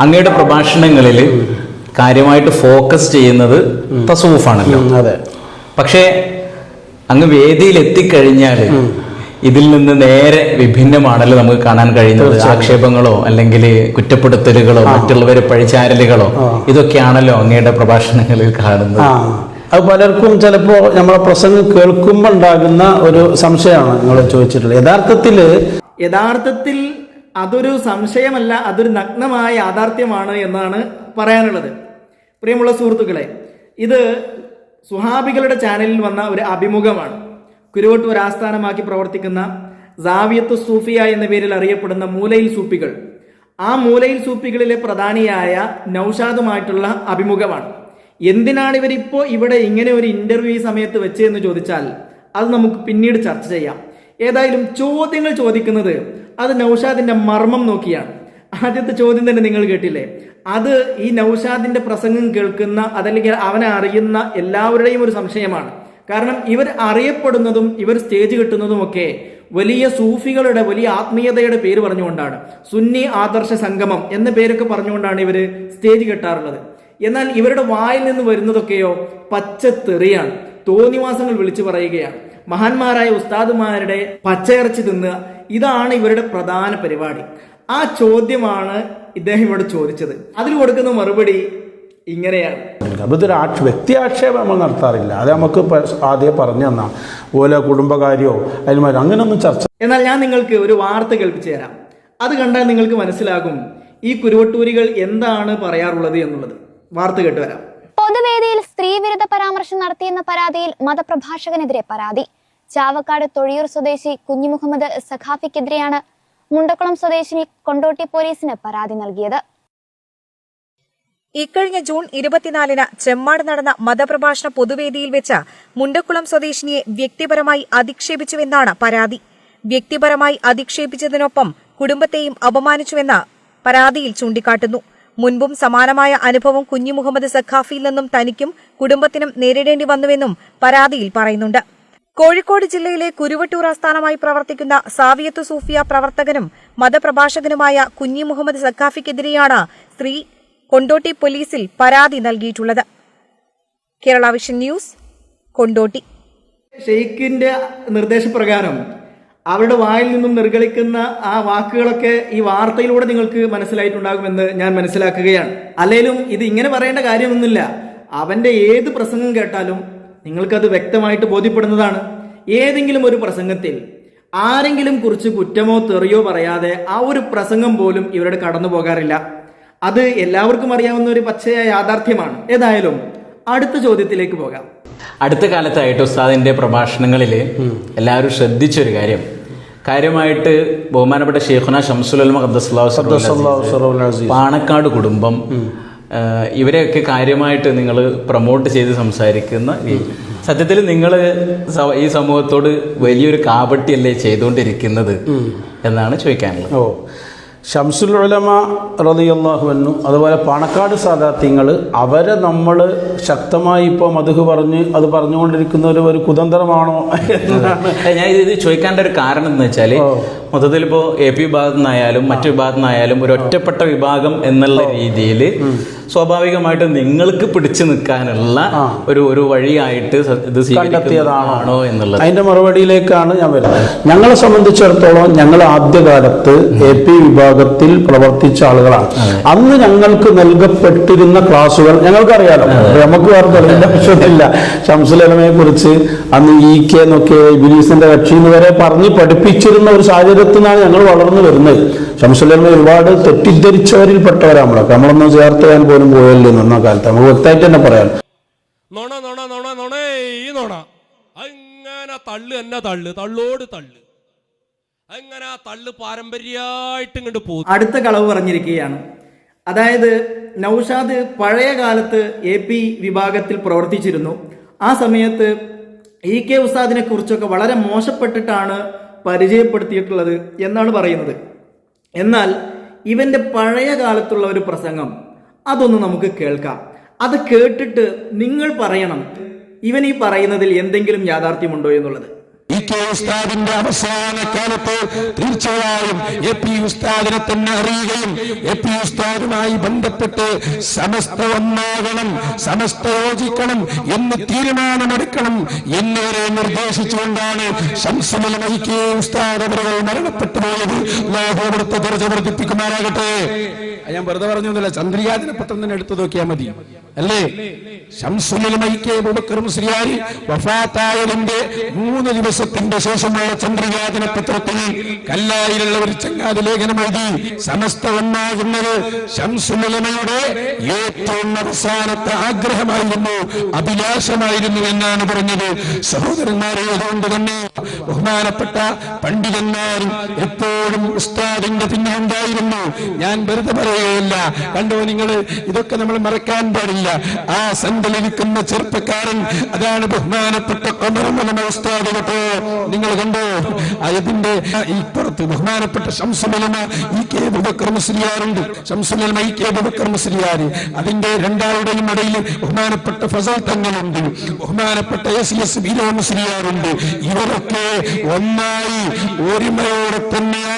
അങ്ങയുടെ പ്രഭാഷണങ്ങളിൽ കാര്യമായിട്ട് ഫോക്കസ് ചെയ്യുന്നത് തസൂഫാണല്ലോ. അതെ. പക്ഷേ അങ്ങ് വേദിയിൽ എത്തിക്കഴിഞ്ഞാൽ ഇതിൽ നിന്ന് നേരെ വിഭിന്നമാണല്ലോ നമുക്ക് കാണാൻ കഴിയുന്നത്. ആക്ഷേപങ്ങളോ അല്ലെങ്കിൽ കുറ്റപ്പെടുത്തലുകളോ മറ്റുള്ളവരെ പഴിചാരലുകളോ ഇതൊക്കെയാണല്ലോ അങ്ങയുടെ പ്രഭാഷണങ്ങളിൽ കാണുന്നത്. അത് പലർക്കും ചിലപ്പോൾ നമ്മളെ പ്രസംഗം കേൾക്കുമ്പോൾ ഉണ്ടാകുന്ന ഒരു സംശയമാണ് നിങ്ങൾ ചോദിച്ചിട്ടുള്ളത്. യഥാർത്ഥത്തിൽ യഥാർത്ഥത്തിൽ അതൊരു സംശയമല്ല അതൊരു നഗ്നമായ യാഥാർത്ഥ്യമാണ് എന്നാണ് പറയാനുള്ളത്. പ്രിയമുള്ള സുഹൃത്തുക്കളെ ഇത് സുഹാബികളുടെ ചാനലിൽ വന്ന ഒരു അഭിമുഖമാണ്. കുരുവട്ടൂർ ആസ്ഥാനമാക്കി പ്രവർത്തിക്കുന്ന സാവിയത്ത് സൂഫിയ എന്ന പേരിൽ അറിയപ്പെടുന്ന മൂലയിൽ സൂപ്പികൾ. ആ മൂലയിൽ സൂപ്പികളിലെ പ്രധാനിയായ നൌഷാദുമായിട്ടുള്ള അഭിമുഖമാണ്. എന്തിനാണ് ഇവരിപ്പോൾ ഇവിടെ ഇങ്ങനെ ഒരു ഇന്റർവ്യൂ ഈ സമയത്ത് വെച്ചതെന്ന് ചോദിച്ചാൽ അത് നമുക്ക് പിന്നീട് ചർച്ച ചെയ്യാം. ഏതായാലും ചോദ്യങ്ങൾ ചോദിക്കുന്നത് അത് നൌഷാദിന്റെ മർമ്മം നോക്കിയാണ്. ആദ്യത്തെ ചോദ്യം തന്നെ നിങ്ങൾ കേട്ടില്ലേ? അത് ഈ നൌഷാദിന്റെ പ്രസംഗം കേൾക്കുന്ന അതല്ലെങ്കിൽ അവനെ അറിയുന്ന എല്ലാവരുടെയും ഒരു സംശയമാണ്. കാരണം ഇവർ അറിയപ്പെടുന്നതും ഇവർ സ്റ്റേജ് കിട്ടുന്നതും ഒക്കെ വലിയ സൂഫികളുടെ വലിയ ആത്മീയതയുടെ പേര് പറഞ്ഞുകൊണ്ടാണ്. സുന്നി ആദർശ സംഗമം എന്ന പേരൊക്കെ പറഞ്ഞുകൊണ്ടാണ് ഇവർ സ്റ്റേജ് കെട്ടാറുള്ളത്. എന്നാൽ ഇവരുടെ വായിൽ നിന്ന് വരുന്നതൊക്കെയോ പച്ചത്തെറിയാണ്. തോന്നിവാസങ്ങൾ വിളിച്ചു പറയുകയാണ്. മഹാന്മാരായ ഉസ്താദുമാരുടെ പച്ചയിറച്ചി തിന്നുക ഇതാണ് ഇവരുടെ പ്രധാന പരിപാടി. ആ ചോദ്യമാണ് ഇദ്ദേഹം ഇവിടെ ചോദിച്ചത്. അതിൽ കൊടുക്കുന്ന മറുപടി ഇങ്ങനെയാണ്. അതൊരു ഇതൊരു ആക്ഷ വ്യക്തി ആക്ഷേപം നമ്മൾ നടത്താറില്ല. അത് നമുക്ക് ആദ്യം പറഞ്ഞു തന്നാ. ഓരോ കുടുംബകാര്യോ അതിന് അങ്ങനെയൊന്നും ചർച്ച എന്നാൽ ഞാൻ നിങ്ങൾക്ക് ഒരു വാർത്ത കേൾപ്പിച്ചു തരാം. അത് കണ്ടാൽ നിങ്ങൾക്ക് മനസ്സിലാകും ഈ കുരുവട്ടൂരികൾ എന്താണ് പറയാറുള്ളത് എന്നുള്ളത്. വാർത്ത കേട്ടുവരാം പൊതുവേദിയിൽ സ്ത്രീവിരുദ്ധ പരാമർശം നടത്തിയെന്ന പരാതിയിൽ മതപ്രഭാഷകനെതിരെ പരാതി. ചാവക്കാട് തൊഴിയൂർ സ്വദേശി കുഞ്ഞിമുഹമ്മദ് സഖാഫിക്കെതിരെയാണ് മുണ്ടക്കുളം സ്വദേശിനി കൊണ്ടോട്ടി പോലീസിന് പരാതി നൽകിയത്. ഇക്കഴിഞ്ഞ ജൂൺ ഇരുപത്തിനാലിന് ചെമ്മാട് നടന്ന മതപ്രഭാഷണ പൊതുവേദിയിൽ വെച്ച് മുണ്ടക്കുളം സ്വദേശിനിയെ വ്യക്തിപരമായി അധിക്ഷേപിച്ചുവെന്നാണ് പരാതി. വ്യക്തിപരമായി അധിക്ഷേപിച്ചതിനൊപ്പം കുടുംബത്തെയും അപമാനിച്ചുവെന്ന് പരാതിയിൽ ചൂണ്ടിക്കാട്ടുന്നു. മുൻപും സമാനമായ അനുഭവം കുഞ്ഞു മുഹമ്മദ് സഖാഫിയിൽ നിന്നും തനിക്കും കുടുംബത്തിനും നേരിടേണ്ടി വന്നുവെന്നും പരാതിയിൽ പറയുന്നുണ്ട്. കോഴിക്കോട് ജില്ലയിലെ കുരുവട്ടൂർ ആസ്ഥാനമായി പ്രവർത്തിക്കുന്ന സാവിയത്ത് സൂഫിയ പ്രവർത്തകനും മതപ്രഭാഷകനുമായ കുഞ്ഞി മുഹമ്മദ് സക്കാഫിക്കെതിരെയാണ് സ്ത്രീ കൊണ്ടോട്ടി പോലീസിൽ പരാതി നൽകിയിട്ടുള്ളത്. Kerala vision news Kondotty. ഷെയ്ഖിന്റെ നിർദ്ദേശപ്രകാരം അവരുടെ വായിൽ നിന്നും നിർഗളിക്കുന്ന ആ വാക്കുകളൊക്കെ ഈ വാർത്തയിലൂടെ നിങ്ങൾക്ക് മനസ്സിലായിട്ടുണ്ടാകുമെന്ന് ഞാൻ മനസ്സിലാക്കുകയാണ്. അല്ലെങ്കിലും ഇത് ഇങ്ങനെ പറയേണ്ട കാര്യമൊന്നുമില്ല. അവന്റെ ഏത് പ്രസംഗം കേട്ടാലും നിങ്ങൾക്കത് വ്യക്തമായിട്ട് ബോധ്യപ്പെടുന്നതാണ്. ഏതെങ്കിലും ഒരു പ്രസംഗത്തിൽ ആരെങ്കിലും കുറിച്ച് കുറ്റമോ തെറിയോ പറയാതെ ആ ഒരു പ്രസംഗം പോലും ഇവരുടെ കടന്നു പോകാറില്ല. അത് എല്ലാവർക്കും അറിയാവുന്ന ഒരു പച്ചയായ യാഥാർത്ഥ്യമാണ്. ഏതായാലും അടുത്ത ചോദ്യത്തിലേക്ക് പോകാം. അടുത്ത കാലത്തായിട്ട് ഉസ്താദിന്റെ പ്രഭാഷണങ്ങളിൽ എല്ലാവരും ശ്രദ്ധിച്ചൊരു കാര്യം. കാര്യമായിട്ട് ബഹുമാനപ്പെട്ട ഷെയ്ഖുന ഷംസുലമ അസീസ്. പാണക്കാട് കുടുംബം ഇവരെയൊക്കെ കാര്യമായിട്ട് നിങ്ങൾ പ്രൊമോട്ട് ചെയ്ത് സംസാരിക്കുന്ന സത്യത്തിൽ നിങ്ങൾ ഈ സമൂഹത്തോട് വലിയൊരു കാപട്യല്ലേ ചെയ്തുകൊണ്ടിരിക്കുന്നത് എന്നാണ് ചോദിക്കാനുള്ളത്. ഓ. ഷംസുൽ ഉലമ റളിയല്ലാഹു അതുപോലെ പാണക്കാട് സാദാത്യങ്ങൾ അവരെ നമ്മൾ ശക്തമായി ഇപ്പോൾ മധുഹ് പറഞ്ഞ് അത് പറഞ്ഞുകൊണ്ടിരിക്കുന്ന ഒരു ഒരു കുതന്ത്രമാണോ ഞാൻ ഇത് ചോദിക്കാന്റെ ഒരു കാരണം എന്ന് വെച്ചാൽ മൊത്തത്തിൽ ഇപ്പോൾ എ പി വിഭാഗത്തു നിന്നായാലും മറ്റു വിഭാഗത്തു നിന്നായാലും ഒരു ഒറ്റപ്പെട്ട വിഭാഗം എന്നുള്ള രീതിയിൽ സ്വാഭാവികമായിട്ടും നിങ്ങൾക്ക് പിടിച്ചു നിൽക്കാനുള്ള ഒരു ഒരു വഴിയായിട്ട് ഇത് സ്വീകരിക്കുന്നതാണോ എന്നുള്ളത്. അതിന്റെ മറുപടിയിലേക്കാണ് ഞാൻ വരുന്നത്. ഞങ്ങളെ സംബന്ധിച്ചിടത്തോളം ഞങ്ങൾ ആദ്യകാലത്ത് എ പി വിഭാഗത്തിൽ പ്രവർത്തിച്ച ആളുകളാണ്. അന്ന് ഞങ്ങൾക്ക് നൽകപ്പെട്ടിരുന്ന ക്ലാസ്സുകൾ ഞങ്ങൾക്കറിയാലോ നമുക്ക് വേറെ തെളിവിന്റെ ശംസലമയെ കുറിച്ച് അന്ന് ഇ കെ എന്നൊക്കെ ബിലീസിന്റെ കക്ഷി എന്ന് വരെ പറഞ്ഞ് പഠിപ്പിച്ചിരുന്ന ഒരു സാഹചര്യത്തിൽ നിന്നാണ് ഞങ്ങൾ വളർന്നു വരുന്നത്. ശംസുലമ ഒരുപാട് തെറ്റിദ്ധരിച്ചവരിൽ പെട്ടവരാണ് നമ്മളൊക്കെ. നമ്മളൊന്നും ചേർത്ത് ചെയ്യാൻ പോലും പോയല്ലോ നിന്ന കാലത്ത്. നമുക്ക് വ്യക്തമായിട്ട് തന്നെ പറയാം. നോണ നോണ നോണ നോണേ ഈ നോണ. അങ്ങനെ തള്ള് തന്നെ തള്ള്? തള്ളോട് തള്ള്. അങ്ങനെ ആ തള്ളു പാരമ്പര്യമായിട്ട് ഇങ്ങോട്ട് പോകും അടുത്ത കളവ് പറഞ്ഞിരിക്കുകയാണ്. അതായത് നൌഷാദ് പഴയ കാലത്ത് എ പി വിഭാഗത്തിൽ പ്രവർത്തിച്ചിരുന്നു. ആ സമയത്ത് ഇ കെ ഉസാദിനെ കുറിച്ചൊക്കെ വളരെ മോശപ്പെട്ടിട്ടാണ് പരിചയപ്പെടുത്തിയിട്ടുള്ളത് എന്നാണ് പറയുന്നത്. എന്നാൽ ഇവന്റെ പഴയ കാലത്തുള്ള ഒരു പ്രസംഗം അതൊന്ന് നമുക്ക് കേൾക്കാം. അത് കേട്ടിട്ട് നിങ്ങൾ പറയണം ഇവൻ ഈ പറയുന്നതിൽ എന്തെങ്കിലും യാഥാർത്ഥ്യമുണ്ടോ എന്നുള്ളത്. ഇ കെ ഉസ്താദിന്റെ അവസാന കാലത്ത് തീർച്ചയായും എ പി ഉസ്താദിനെ തന്നെ അറിയുകയും എ പി ഉസ്താദുമായി ബന്ധപ്പെട്ട് സമസ്ത ഒന്നാകണം സമസ്ത യോജിക്കണം എന്ന് തീരുമാനമെടുക്കണം എന്നിവരെ നിർദ്ദേശിച്ചുകൊണ്ടാണ് ശംസമല ഇ ഉസ്താദ് അവരുകൾ മരണപ്പെട്ടു പോയത്. അവിടുത്തെ ദർജ വർദ്ധിപ്പിക്കുമാറാകട്ടെ. ഞാൻ വെറുതെ പറഞ്ഞൊന്നുമില്ല ചന്ദ്രികാദിന പത്രം തന്നെ എടുത്തു നോക്കിയാൽ മതി. അല്ലേ? മുസ്ലിയാരി വഫാത്തായതിന്റെ മൂന്ന് ദിവസത്തിന്റെ ശേഷമുള്ള ചന്ദ്രികാദിന പത്രത്തിൽ കല്ലായിലുള്ള ഒരു ചങ്ങാതി ലേഖനം എഴുതി സമസ്ത ഒന്നാകുന്നത് ശംസുലമയുടെ ഏറ്റവും അവസാനത്തെ ആഗ്രഹമായിരുന്നു അഭിലാഷമായിരുന്നു എന്നാണ് പറഞ്ഞത്. സഹോദരന്മാരെ അതുകൊണ്ട് തന്നെ ബഹുമാനപ്പെട്ട പണ്ഡിതന്മാരും എപ്പോഴും ഉസ്താദിന്റെ പിന്നെ ഉണ്ടായിരുന്നു ഞാൻ വെറുതെ പറയുകയില്ല. കണ്ടോ നിങ്ങൾ? ഇതൊക്കെ നമ്മൾ മറക്കാൻ പാടില്ല. ആ സന്തലിരിക്കുന്ന ചെറുപ്പക്കാരൻ അതാണ് ബഹുമാനപ്പെട്ട കൊമരമലമ നിങ്ങൾ കണ്ടോ? അതിന്റെ ഇപ്പുറത്ത് ബഹുമാനപ്പെട്ട ശംസുലമ ഈ കെ ബുബക്രമശ്രീയാറുണ്ട് ശംസുലമ ഈ കെ ബുബക്കർ അതിന്റെ രണ്ടാളുടെയും ഇടയിൽ ബഹുമാനപ്പെട്ട ഫസൽ തങ്ങളുണ്ട്. ബഹുമാനപ്പെട്ട എസ് എസ് ബീരോമശ്രീയാറുണ്ട് ഇവരൊക്കെ ഒന്നായി ഒരുമയോടെ തന്നെയാണ്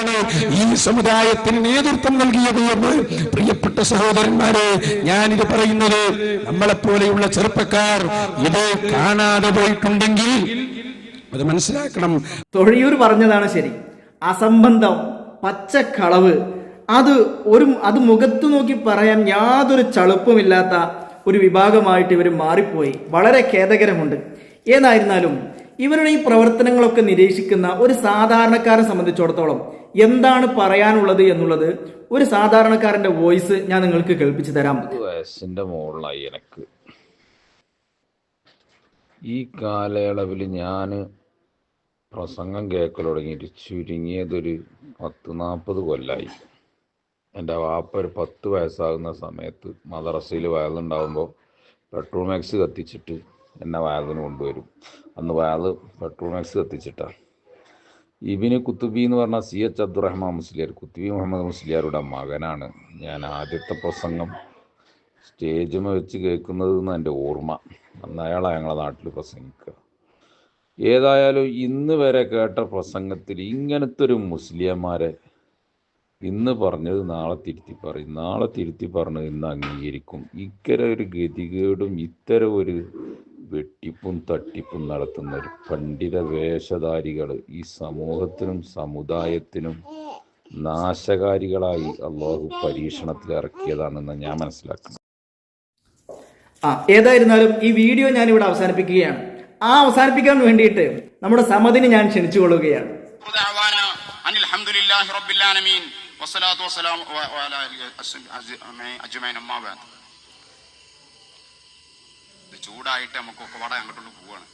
ഈ സമുദായത്തിന് നേതൃത്വം നൽകിയത് എന്ന് പ്രിയപ്പെട്ട സഹോദരന്മാരെ ഞാനിത് പറയുന്നത് നമ്മളെപ്പോലെയുള്ള ചെറുപ്പക്കാർ ഇത് കാണാതെ പോയിട്ടുണ്ടെങ്കിൽ അത് മനസ്സിലാക്കണം. തൊഴിയൂർ പറഞ്ഞതാണ് ശരി. അസംബന്ധം പച്ചക്കളവ് അത് ഒരു അത് മുഖത്തു നോക്കി പറയാൻ യാതൊരു ചളുപ്പമില്ലാത്ത ഒരു വിഭാഗമായിട്ട് ഇവർ മാറിപ്പോയി. വളരെ ഖേദകരമുണ്ട്. ഏതായിരുന്നാലും ഇവരുടെ ഈ പ്രവർത്തനങ്ങളൊക്കെ നിരീക്ഷിക്കുന്ന ഒരു സാധാരണക്കാരനെ സംബന്ധിച്ചിടത്തോളം എന്താണ് പറയാനുള്ളത് എന്നുള്ളത് ഒരു സാധാരണക്കാരന്റെ വോയിസ് ഞാൻ നിങ്ങൾക്ക് കേൾപ്പിച്ചു തരാം. വയസ്സിന്റെ മുകളിലായി എനിക്ക്. ഈ കാലയളവിൽ ഞാൻ പ്രസംഗം കേൾക്കൽ തുടങ്ങിയിട്ട് ചുരുങ്ങിയതൊരു പത്ത് നാൽപ്പത് കൊല്ലായി. എന്റെ വാപ്പ ഒരു പത്ത് വയസ്സാകുന്ന സമയത്ത് മദ്രസയിൽ വയലുണ്ടാകുമ്പോൾ പെട്രോൾ മാക്സ് കത്തിച്ചിട്ട് എന്നെ വയലിന് കൊണ്ടുവരും. അന്ന് വയൽ പെട്രോൾ മാക്സ് കത്തിച്ചിട്ടാണ് ഇബിന് കുത്തുബി എന്ന് പറഞ്ഞാൽ സി എച്ച് അബ്ദുറഹ്മാൻ മുസ്ലിയാർ കുത്തുബി മുഹമ്മദ് മുസ്ലിയാരുടെ മകനാണ് ഞാൻ ആദ്യത്തെ പ്രസംഗം. സ്റ്റേജിൽ വെച്ച് കേൾക്കുന്നത് എന്ന് എന്റെ ഓർമ്മ. അന്ന് അയാളാണ് ഞങ്ങളെ നാട്ടിൽ പ്രസംഗിക്കുക. ഏതായാലും ഇന്ന് വരെ കേട്ട പ്രസംഗത്തിൽ ഇങ്ങനത്തെ ഒരു മുസ്ലിയന്മാരെ ഇന്ന് പറഞ്ഞത് നാളെ തിരുത്തി പറയും. നാളെ തിരുത്തി പറഞ്ഞത് ഇന്ന് അംഗീകരിക്കും. ഇക്കര ഒരു ഗതികേടും ഇത്തരം ഒരു വെട്ടിപ്പും തട്ടിപ്പും നടത്തുന്ന പണ്ഡിത വേഷധാരികൾ ഈ സമൂഹത്തിനും സമുദായത്തിനും നാശകാരികളായി അള്ളാഹു പരീക്ഷണത്തിൽ ഇറക്കിയതാണെന്ന് ഞാൻ മനസ്സിലാക്കുന്നു. ആ ഏതായിരുന്നാലും ഈ വീഡിയോ ഞാൻ ഇവിടെ അവസാനിപ്പിക്കുകയാണ്. ആ അവസാനിപ്പിക്കാൻ വേണ്ടിയിട്ട് നമ്മുടെ സമതിന് ഞാൻ ക്ഷണിച്ചു കൊള്ളുകയാണ് അനിൽ ഇത് ചൂടായിട്ട് നമുക്കൊക്കെ വട അങ്ങോട്ടുള്ള പോവാണ്.